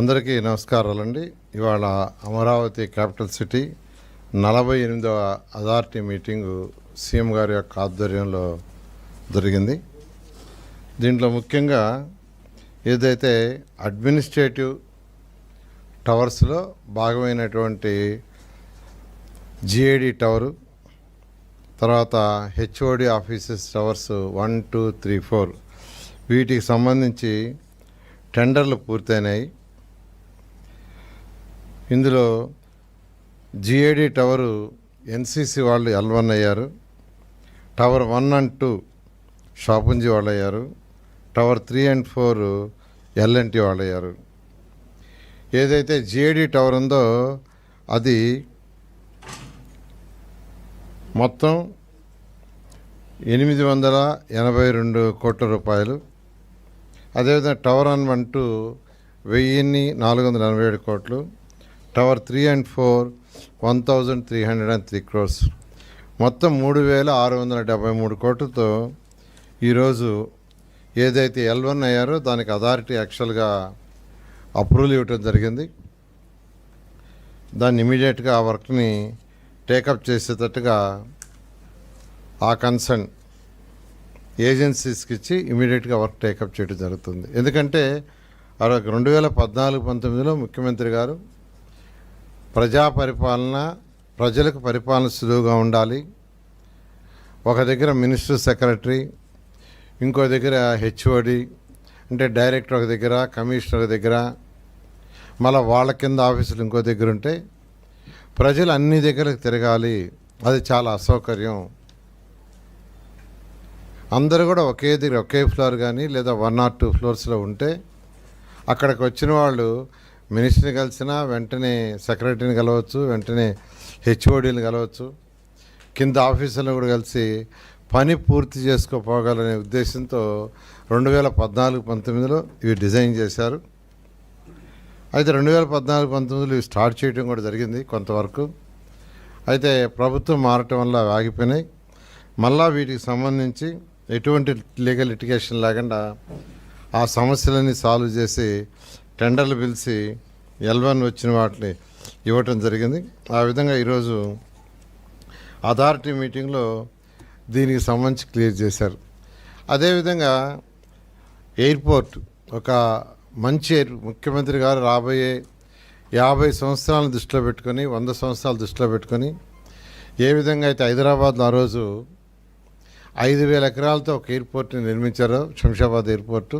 అందరికీ నమస్కారాలండి. ఇవాళ అమరావతి క్యాపిటల్ సిటీ నలభై ఎనిమిదవ అథారిటీ మీటింగు సీఎం గారి యొక్క ఆధ్వర్యంలో జరిగింది. దీంట్లో ముఖ్యంగా ఏదైతే అడ్మినిస్ట్రేటివ్ టవర్స్లో భాగమైనటువంటి జిఏడి టవరు తర్వాత HOD offices towers one two three four వీటికి సంబంధించి టెండర్లు పూర్తయినాయి. ఇందులో జిఏడి టవరు ఎన్సిసి వాళ్ళు ఎల్ వన్ అయ్యారు. Tower one and two Shapoorji వాళ్ళు అయ్యారు tower three and four L and T వాళ్ళు అయ్యారు ఏదైతే జిఏడి టవర్ ఉందో అది మొత్తం ఎనిమిది వందల ఎనభై రెండు కోట్ల రూపాయలు. అదేవిధంగా టవర్ అన్ వన్ టూ వెయ్యిన్ని నాలుగు వందల ఎనభై ఏడు కోట్లు. Tower three and four one thousand three hundred and three crores. మొత్తం మూడు వేల ఆరు వందల డెబ్బై మూడు కోట్లతో ఈరోజు ఏదైతే ఎల్ వన్ అయ్యారో దానికి అథారిటీ యాక్చువల్గా అప్రూవల్ ఇవ్వటం జరిగింది. దాన్ని ఇమీడియట్గా ఆ వర్క్ని టేకప్ చేసేటట్టుగా ఆ కన్సర్న్ ఏజెన్సీస్కి ఇచ్చి ఇమీడియట్గా వర్క్ టేకప్ చేయడం జరుగుతుంది. ఎందుకంటే అరవై రెండు వేల పద్నాలుగు పంతొమ్మిదిలో ముఖ్యమంత్రి గారు ప్రజా పరిపాలన ప్రజలకు పరిపాలన సులువుగా ఉండాలి. ఒక దగ్గర మినిస్టర్ సెక్రటరీ ఇంకో దగ్గర హెచ్ఓడి అంటే డైరెక్టర్ ఒక దగ్గర కమిషనర్ దగ్గర మళ్ళీ వాళ్ళ కింద ఆఫీసులు ఇంకో దగ్గర ఉంటే ప్రజలు అన్ని దగ్గరకు తిరగాలి. అది చాలా అసౌకర్యం. అందరూ కూడా ఒకే దగ్గర ఒకే ఫ్లోర్ కానీ లేదా వన్ ఆర్ టూ ఫ్లోర్స్లో ఉంటే అక్కడికి వచ్చిన వాళ్ళు మినిస్టర్ని కలిసినా వెంటనే సెక్రటరీని కలవచ్చు వెంటనే హెచ్ఓడీని కలవచ్చు. కింద ఆఫీసులను కూడా కలిసి పని పూర్తి చేసుకోపోగలనే ఉద్దేశంతో రెండు వేల పద్నాలుగు పంతొమ్మిదిలో ఇవి డిజైన్ చేశారు. అయితే రెండు వేల పద్నాలుగు పంతొమ్మిదిలో ఇవి స్టార్ట్ చేయడం కూడా జరిగింది కొంతవరకు. అయితే ప్రభుత్వం మారటం వల్ల ఆగిపోయినాయి. మళ్ళా వీటికి సంబంధించి ఎటువంటి లీగల్ లిటిగేషన్ లేకుండా ఆ సమస్యలన్నీ సాల్వ్ చేసి టెండర్లు పిలిచి ఎల్వన్ వచ్చిన వాటిని ఇవ్వటం జరిగింది. ఆ విధంగా ఈరోజు అథారిటీ మీటింగ్లో దీనికి సంబంధించి క్లియర్ చేశారు. అదేవిధంగా ఎయిర్పోర్ట్ ఒక మంచి ఎయిర్ ముఖ్యమంత్రి గారు రాబోయే యాభై సంవత్సరాలను దృష్టిలో పెట్టుకొని వంద సంవత్సరాలు దృష్టిలో పెట్టుకొని ఏ విధంగా అయితే హైదరాబాద్లో ఆ రోజు ఐదు వేల ఎకరాలతో ఒక ఎయిర్పోర్ట్ని నిర్మించారు శంషాబాద్ ఎయిర్పోర్టు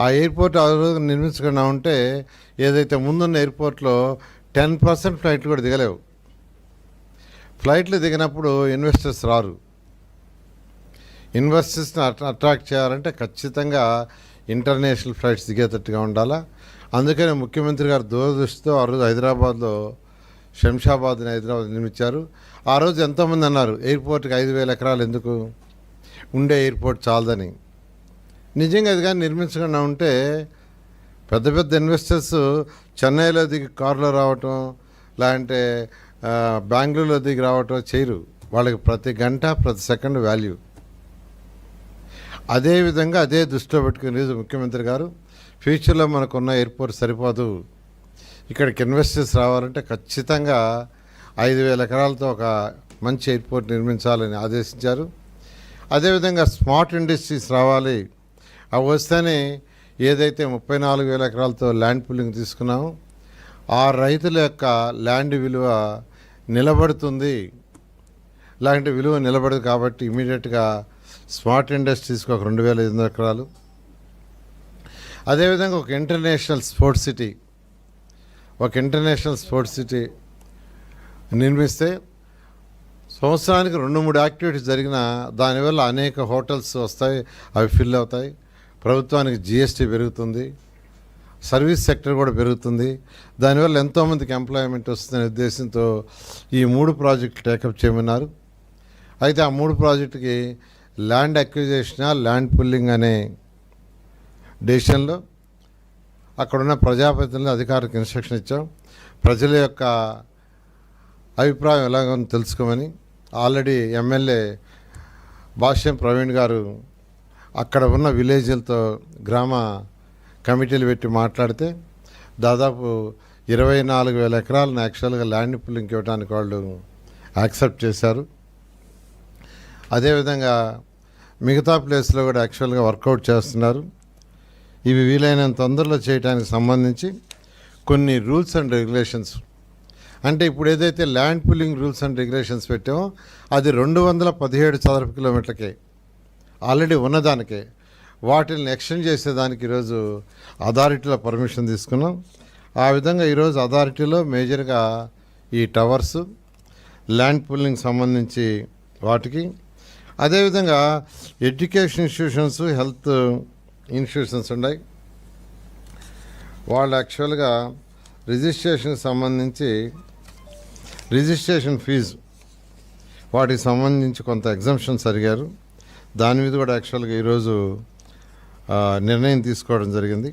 ఆ ఎయిర్పోర్ట్ ఆ రోజు నిర్మించకుండా ఉంటే ఏదైతే ముందున్న ఎయిర్పోర్ట్లో టెన్ పర్సెంట్ ఫ్లైట్లు కూడా దిగలేవు. ఫ్లైట్లు దిగినప్పుడు ఇన్వెస్టర్స్ రారు. ఇన్వెస్టర్స్ని అట్రాక్ట్ చేయాలంటే ఖచ్చితంగా ఇంటర్నేషనల్ ఫ్లైట్స్ దిగేటట్టుగా ఉండాలా? అందుకనే ముఖ్యమంత్రి గారు దూరదృష్టితో ఆ రోజు హైదరాబాద్లో శంషాబాద్ని హైదరాబాద్ నిర్మించారు. ఆ రోజు ఎంతోమంది అన్నారు ఎయిర్పోర్ట్కి ఐదు వేల ఎకరాలు ఎందుకు? ఉండే ఎయిర్పోర్ట్ చాలదని. నిజంగా అది కానీ నిర్మించకుండా ఉంటే పెద్ద పెద్ద ఇన్వెస్టర్స్ చెన్నైలో దిగి కారులో రావటం లేదంటే బెంగళూరులో దిగి రావటం చేయరు. వాళ్ళకి ప్రతి గంట ప్రతి సెకండ్ వాల్యూ అదేవిధంగా అదే దృష్టిలో పెట్టుకుని ఈరోజు ముఖ్యమంత్రి గారు ఫ్యూచర్లో మనకున్న ఎయిర్పోర్ట్ సరిపోదు. ఇక్కడికి ఇన్వెస్టర్స్ రావాలంటే ఖచ్చితంగా ఐదు వేల ఎకరాలతో ఒక మంచి ఎయిర్పోర్ట్ నిర్మించాలని ఆదేశించారు. అదేవిధంగా స్మార్ట్ ఇండస్ట్రీస్ రావాలి. అవి వస్తేనే ఏదైతే ముప్పై నాలుగు వేల ఎకరాలతో ల్యాండ్ పుల్లింగ్ తీసుకున్నామో ఆ రైతుల యొక్క ల్యాండ్ విలువ నిలబడుతుంది. లాంటి విలువ నిలబడదు కాబట్టి ఇమీడియట్గా స్మార్ట్ ఇండస్ట్రీస్కి ఒక రెండు వేల ఐదు వందల ఎకరాలు. అదేవిధంగా ఒక ఇంటర్నేషనల్ స్పోర్ట్స్ సిటీ ఒక ఇంటర్నేషనల్ స్పోర్ట్స్ సిటీ నిర్మిస్తే సంవత్సరానికి రెండు మూడు యాక్టివిటీస్ జరిగిన దానివల్ల అనేక హోటల్స్ వస్తాయి అవి ఫిల్ అవుతాయి. ప్రభుత్వానికి జిఎస్టీ పెరుగుతుంది సర్వీస్ సెక్టర్ కూడా పెరుగుతుంది. దానివల్ల ఎంతోమందికి ఎంప్లాయ్మెంట్ వస్తుందనే ఉద్దేశంతో ఈ మూడు ప్రాజెక్టులు టేకప్ చేయమన్నారు. అయితే ఆ మూడు ప్రాజెక్టుకి ల్యాండ్ అక్విజేషన్ ల్యాండ్ పుల్లింగ్ అనే డెసిషన్లో అక్కడున్న ప్రజాప్రతినిధులు అధికారులకు ఇన్స్ట్రక్షన్ ఇచ్చాం. ప్రజల యొక్క అభిప్రాయం ఎలాగో తెలుసుకోమని ఆల్రెడీ ఎమ్మెల్యే భాష్యం ప్రవీణ్ గారు అక్కడ ఉన్న విలేజ్లతో గ్రామ కమిటీలు పెట్టి మాట్లాడితే దాదాపు ఇరవై నాలుగు వేల ఎకరాలను యాక్చువల్గా ల్యాండ్ పుల్లింగ్ ఇవ్వడానికి వాళ్ళు యాక్సెప్ట్ చేశారు. అదేవిధంగా మిగతా ప్లేస్లో కూడా యాక్చువల్గా వర్కౌట్ చేస్తున్నారు. ఇవి వీలైనంత తొందరలో చేయడానికి సంబంధించి కొన్ని రూల్స్ అండ్ రెగ్యులేషన్స్. అంటే ఇప్పుడు ఏదైతే land pulling rules and regulations పెట్టామో అది రెండు వందల పదిహేడు చదరపు కిలోమీటర్లకే. ఆల్రెడీ ఉన్నదానికే. వాటిని ఎక్స్టెండ్ చేసేదానికి ఈరోజు అథారిటీలో పర్మిషన్ తీసుకున్నాం. ఆ విధంగా ఈరోజు అథారిటీలో మేజర్గా ఈ టవర్స్ ల్యాండ్ పుల్లింగ్ సంబంధించి వాటికి. అదేవిధంగా ఎడ్యుకేషన్ ఇన్స్టిట్యూషన్స్ హెల్త్ ఇన్స్టిట్యూషన్స్ ఉన్నాయి. వాళ్ళు యాక్చువల్గా రిజిస్ట్రేషన్ సంబంధించి రిజిస్ట్రేషన్ ఫీజు. వాటికి సంబంధించి కొంత ఎగ్జంప్షన్స్ అడిగారు. దాని మీద కూడా యాక్చువల్గా ఈరోజు నిర్ణయం తీసుకోవడం జరిగింది.